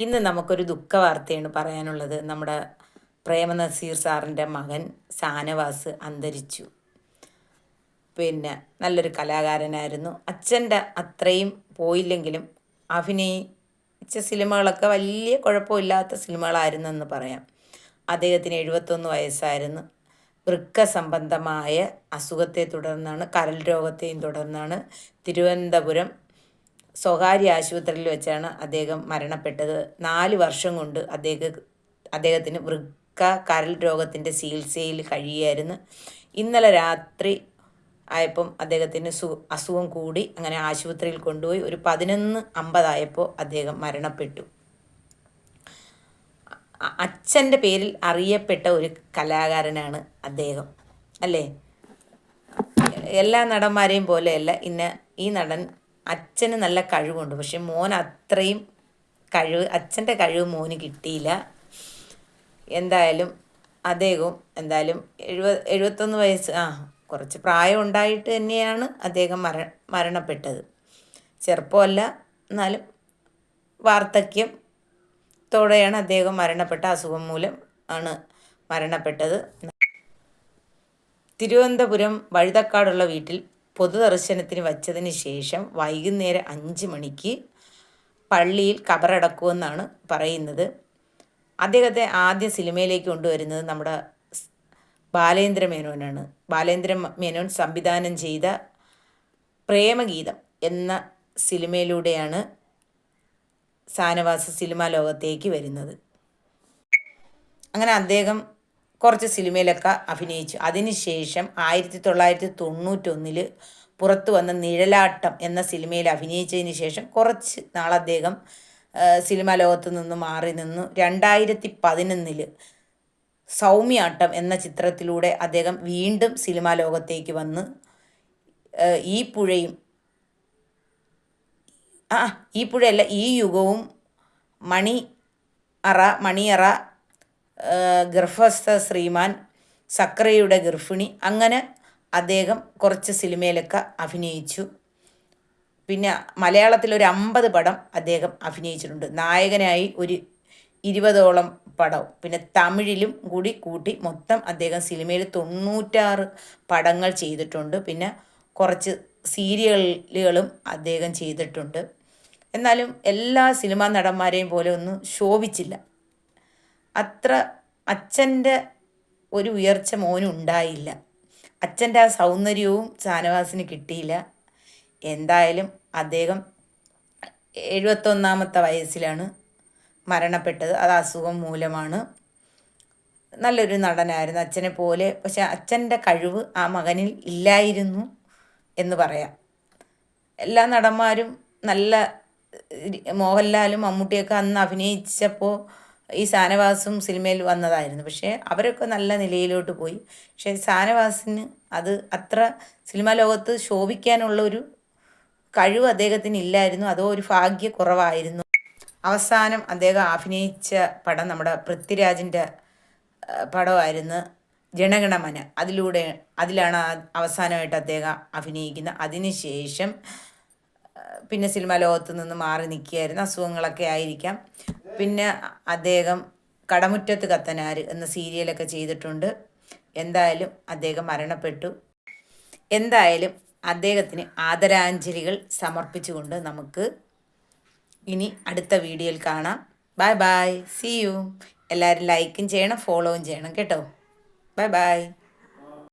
ഇന്ന് നമുക്കൊരു ദുഃഖ വാർത്തയാണ് പറയാനുള്ളത്. നമ്മുടെ പ്രേമ നസീർ സാറിന്റെ മകൻ ഷാനവാസ് അന്തരിച്ചു. പിന്നെ നല്ലൊരു കലാകാരനായിരുന്നു. അച്ഛന്റെ അത്രയും പോയില്ലെങ്കിലും അഭിനയിച്ച സിനിമകളൊക്കെ വലിയ കുഴപ്പമില്ലാത്ത സിനിമകളായിരുന്നെന്ന് പറയാം. അദ്ദേഹത്തിന് എഴുപത്തൊന്ന് വയസ്സായിരുന്നു. വൃക്ക സംബന്ധമായ അസുഖത്തെ തുടർന്നാണ് കരൽ രോഗത്തെയും തുടർന്നാണ് തിരുവനന്തപുരം സ്വകാര്യ ആശുപത്രിയിൽ വെച്ചാണ് അദ്ദേഹം മരണപ്പെട്ടത്. നാല് വർഷം കൊണ്ട് അദ്ദേഹം അദ്ദേഹത്തിന് വൃക്ക കരൽ രോഗത്തിന്റെ ചികിത്സയിൽ കഴിയുകയായിരുന്നു. ഇന്നലെ രാത്രി ആയപ്പം അദ്ദേഹത്തിന് സു അസുഖം കൂടി അങ്ങനെ ആശുപത്രിയിൽ കൊണ്ടുപോയി. ഒരു പതിനൊന്ന് അമ്പതായപ്പോൾ അദ്ദേഹം മരണപ്പെട്ടു. അച്ഛന്റെ പേരിൽ അറിയപ്പെട്ട ഒരു കലാകാരനാണ് അദ്ദേഹം. അല്ലേ? എല്ലാ നടന്മാരെയും പോലെയല്ല ഇന്ന ഈ നടൻ അച്ഛന് നല്ല കഴിവുണ്ട്. പക്ഷെ മോൻ അത്രയും കഴിവ് അച്ഛന്റെ കഴിവ് മോന് കിട്ടിയില്ല. എന്തായാലും അദ്ദേഹവും എന്തായാലും എഴുപത് എഴുപത്തൊന്ന് വയസ്സ് ആ കുറച്ച് പ്രായം ഉണ്ടായിട്ട് തന്നെയാണ് അദ്ദേഹം മര മരണപ്പെട്ടത്. ചെറുപ്പമല്ല എന്നാലും വാർദ്ധക്യത്തോടെയാണ് അദ്ദേഹം മരണപ്പെട്ട അസുഖം മൂലം ആണ് മരണപ്പെട്ടത്. തിരുവനന്തപുരം വഴുതക്കാടുള്ള വീട്ടിൽ പൊതുദർശനത്തിന് വച്ചതിന് ശേഷം വൈകുന്നേരം അഞ്ച് മണിക്ക് പള്ളിയിൽ കബറടക്കുമെന്നാണ് പറയുന്നത്. അദ്ദേഹത്തെ ആദ്യ സിനിമയിലേക്ക് കൊണ്ടുവരുന്നത് നമ്മുടെ ബാലേന്ദ്ര മേനോനാണ്. ബാലേന്ദ്ര മേനോൻ സംവിധാനം ചെയ്ത പ്രേമഗീതം എന്ന സിനിമയിലൂടെയാണ് സാനവാസ സിനിമാ ലോകത്തേക്ക് വരുന്നത്. അങ്ങനെ അദ്ദേഹം കുറച്ച് സിനിമയിലൊക്കെ അഭിനയിച്ചു. അതിനുശേഷം ആയിരത്തി തൊള്ളായിരത്തി തൊണ്ണൂറ്റൊന്നിൽ പുറത്തു വന്ന നിഴലാട്ടം എന്ന സിനിമയിൽ അഭിനയിച്ചതിന് ശേഷം കുറച്ച് നാൾ അദ്ദേഹം സിനിമാ ലോകത്ത് നിന്ന് മാറി നിന്നു. രണ്ടായിരത്തി പതിനൊന്നിൽ സൗമ്യാട്ടം എന്ന ചിത്രത്തിലൂടെ അദ്ദേഹം വീണ്ടും സിനിമാ ലോകത്തേക്ക് വന്ന് ഈ പുഴയും ആ ഈ പുഴയല്ല ഈ യുഗവും മണി അറ മണിയറ ഗർഭസ്ഥ ശ്രീമാൻ സക്രയുടെ ഗർഭിണി. അങ്ങനെ അദ്ദേഹം കുറച്ച് സിനിമയിലൊക്കെ അഭിനയിച്ചു. പിന്നെ മലയാളത്തിൽ ഒരു അമ്പത് പടം അദ്ദേഹം അഭിനയിച്ചിട്ടുണ്ട്. നായകനായി ഒരു ഇരുപതോളം പടം. പിന്നെ തമിഴിലും കൂടി കൂട്ടി മൊത്തം അദ്ദേഹം സിനിമയിൽ തൊണ്ണൂറ്റാറ് പടങ്ങൾ ചെയ്തിട്ടുണ്ട്. പിന്നെ കുറച്ച് സീരിയലുകളും അദ്ദേഹം ചെയ്തിട്ടുണ്ട്. എന്നാലും എല്ലാ സിനിമാ നടന്മാരെയും പോലെ ഒന്നും ശോഭിച്ചില്ല. അത്ര അച്ഛന്റെ ഒരു ഉയർച്ച മോനുണ്ടായില്ല അച്ഛന്റെ ആ സൗന്ദര്യവും ഷാനവാസിന് കിട്ടിയില്ല. എന്തായാലും അദ്ദേഹം എഴുപത്തൊന്നാമത്തെ വയസ്സിലാണ് മരണപ്പെട്ടത്. അത് അസുഖം മൂലമാണ്. നല്ലൊരു നടനായിരുന്നു അച്ഛനെ പോലെ. പക്ഷെ അച്ഛന്റെ കഴിവ് ആ മകനിൽ ഇല്ലായിരുന്നു എന്ന് പറയാം. എല്ലാ നടന്മാരും നല്ല മോഹൻലാലും മമ്മൂട്ടിയൊക്കെ അന്ന് അഭിനയിച്ചപ്പോൾ ഈ സാനവാസും സിനിമയിൽ വന്നതായിരുന്നു. പക്ഷേ അവരൊക്കെ നല്ല നിലയിലോട്ട് പോയി. പക്ഷേ സാനവാസിന് അത് അത്ര സിനിമാ ലോകത്ത് ശോഭിക്കാനുള്ള ഒരു കഴിവ് അദ്ദേഹത്തിന് ഇല്ലായിരുന്നു. അതോ ഒരു ഭാഗ്യക്കുറവായിരുന്നു അവസാനം അദ്ദേഹം അഭിനയിച്ച പടം നമ്മുടെ പൃഥ്വിരാജിന്റെ പടമായിരുന്നു ജനഗണമന. അതിലൂടെ അതിലാണ് അവസാനമായിട്ട് അദ്ദേഹം അഭിനയിക്കുന്നത്. അതിനുശേഷം പിന്നെ സിനിമാ ലോകത്ത് നിന്ന് മാറി നിൽക്കുകയായിരുന്നു. അസുഖങ്ങളൊക്കെ ആയിരിക്കാം. പിന്നെ അദ്ദേഹം കടമുറ്റത്ത് കത്തനാർ എന്ന സീരിയലൊക്കെ ചെയ്തിട്ടുണ്ട്. എന്തായാലും അദ്ദേഹം മരണപ്പെട്ടു. എന്തായാലും അദ്ദേഹത്തിന് ആദരാഞ്ജലികൾ സമർപ്പിച്ചുകൊണ്ട് നമുക്ക് ഇനി അടുത്ത വീഡിയോയിൽ കാണാം. Bye bye. സി യു എല്ലാവരും ലൈക്കും ചെയ്യണം ഫോളോവും ചെയ്യണം കേട്ടോ. Bye bye.